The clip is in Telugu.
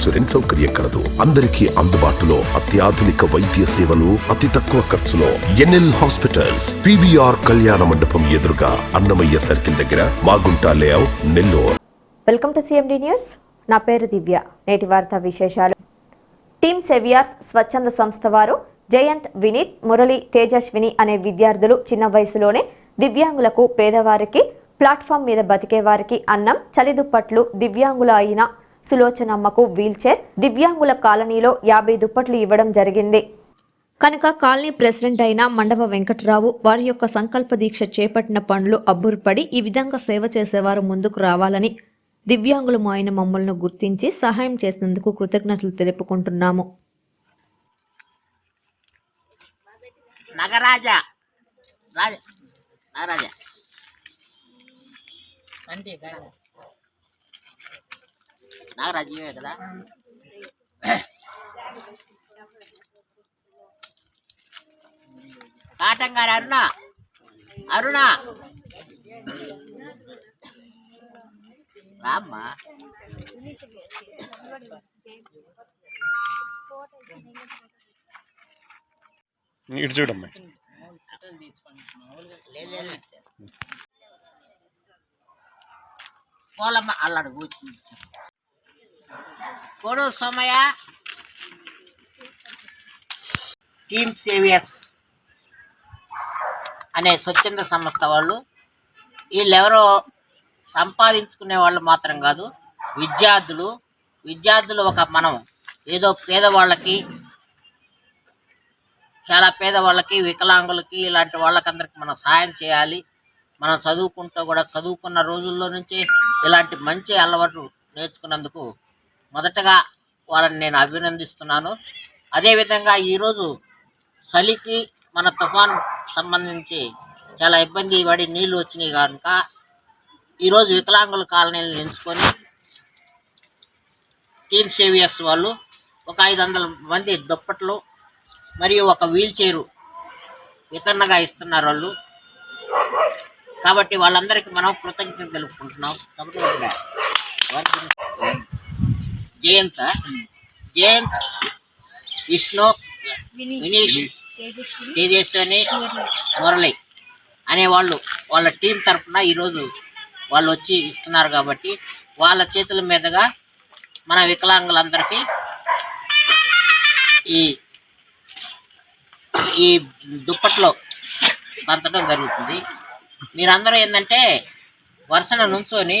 ఇన్సూరెన్స్ సౌకర్యం కలదు. అందరికీ అందుబాటులో అత్యాధునిక వైద్య సేవలు అతి తక్కువ ఖర్చులో. ఎన్ఎల్ హాస్పిటల్స్ పివిఆర్ కళ్యాణ మండపం ఎదురుగా అన్నమయ్య సర్కిల్ దగ్గర Magunta layout Nellore. Welcome to CMD news. నా పేరు దివ్య. నేటి వార్త విశేషాలు. టీమ్ సెవియార్స్ స్వచ్ఛంద సంస్థ వారు జయంత్ వినీత్ మురళి తేజస్విని అనే విద్యార్థులు చిన్న వయసులోనే దివ్యాంగులకు పేదవారికి ప్లాట్ఫామ్ మీద బతికే వారికి అన్నం చలిదుప్పట్లు దివ్యాంగుల అయిన సులోచనమ్మకు వీల్చైర్ దివ్యాంగుల కాలనీలో యాభై దుప్పట్లు ఇవ్వడం జరిగింది. కనుక కాలనీ ప్రెసిడెంట్ అయిన మండప వెంకట్రావు వారి యొక్క సంకల్ప దీక్ష చేపట్టిన పనులు అబ్బురుపడి ఈ విధంగా సేవ చేసేవారు ముందుకు రావాలని దివ్యాంగులము అయిన మమ్మల్ని గుర్తించి సహాయం చేసినందుకు కృతజ్ఞతలు తెలుపుకుంటున్నాము. నగరాజ రాజ నగరాజ. అంటే నాగరాజ ఇవే కదా కాటం గారు అరుణ అరుణ రామ్మా ఇటు చూడమ్మా లేదు, లేదు. పోలమ్మ అల్లాడు కూర్చుని కొడు సోమయ్య టీమ్ సేవియర్స్ అనే స్వచ్ఛంద సంస్థ వాళ్ళు వీళ్ళెవరో సంపాదించుకునే వాళ్ళు మాత్రం కాదు విద్యార్థులు విద్యార్థులు ఒక మనం ఏదో పేదవాళ్ళకి చాలా పేదవాళ్ళకి వికలాంగులకి ఇలాంటి వాళ్ళకందరికి మనం సహాయం చేయాలి. మనం చదువుకుంటూ కూడా చదువుకున్న రోజుల్లో నుంచి ఇలాంటి మంచి అలవాటు నేర్చుకున్నందుకు మొదటగా వాళ్ళని నేను అభినందిస్తున్నాను. అదేవిధంగా ఈరోజు చలికి మన తుఫాన్ సంబంధించి చాలా ఇబ్బంది పడి నీళ్ళు వచ్చినాయి కనుక ఈరోజు వికలాంగుల కాలనీలను ఎంచుకొని టీమ్ సేవియర్స్ వాళ్ళు ఒక ఐదు వందల మంది దుప్పట్లు మరియు ఒక వీల్ చైరు వితరణగా ఇస్తున్నారు వాళ్ళు. కాబట్టి వాళ్ళందరికీ మనం కృతజ్ఞత తెలుపుకుంటున్నాం. కాబట్టి జయంత్. జయంత్ విష్ణు వినీష్ తేజస్విని మురళి. అనే వాళ్ళు వాళ్ళ టీం తరఫున ఈరోజు వాళ్ళు వచ్చి ఇస్తున్నారు కాబట్టి వాళ్ళ చేతుల మీదుగా మన వికలాంగులందరికీ ఈ ఈ దుప్పట్లో పంచడం జరుగుతుంది. మీరందరూ ఏంటంటే వరుసన నుంచొని